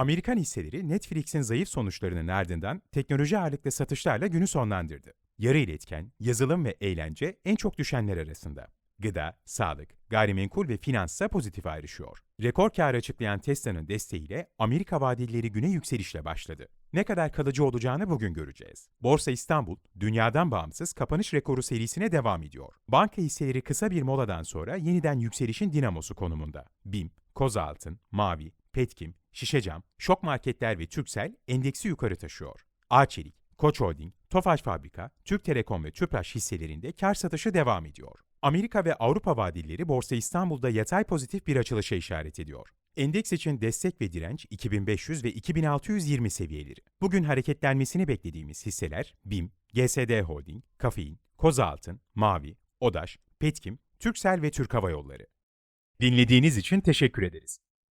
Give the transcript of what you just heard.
Amerikan hisseleri Netflix'in zayıf sonuçlarının ardından teknoloji ağırlıklı satışlarla günü sonlandırdı. Yarı iletken, yazılım ve eğlence en çok düşenler arasında. Gıda, sağlık, gayrimenkul ve finans ise pozitif ayrışıyor. Rekor kar açıklayan Tesla'nın desteğiyle Amerika vadelileri güne yükselişle başladı. Ne kadar kalıcı olacağını bugün göreceğiz. Borsa İstanbul, dünyadan bağımsız kapanış rekoru serisine devam ediyor. Banka hisseleri kısa bir moladan sonra yeniden yükselişin dinamosu konumunda. BİM, Kozaltın, Mavi, Petkim, Şişecam, Şok Marketler ve Türksel endeksi yukarı taşıyor. Arçelik, Koç Holding, Tofaş Fabrika, Türk Telekom ve Tüpraş hisselerinde kar satışı devam ediyor. Amerika ve Avrupa vadilleri Borsa İstanbul'da yatay pozitif bir açılışa işaret ediyor. Endeks için destek ve direnç 2500 ve 2620 seviyeleri. Bugün hareketlenmesini beklediğimiz hisseler BİM, GSD Holding, Kafein, Kozaltın, Mavi, Odaş, Petkim, Türksel ve Türk Hava Yolları. Dinlediğiniz için teşekkür ederiz.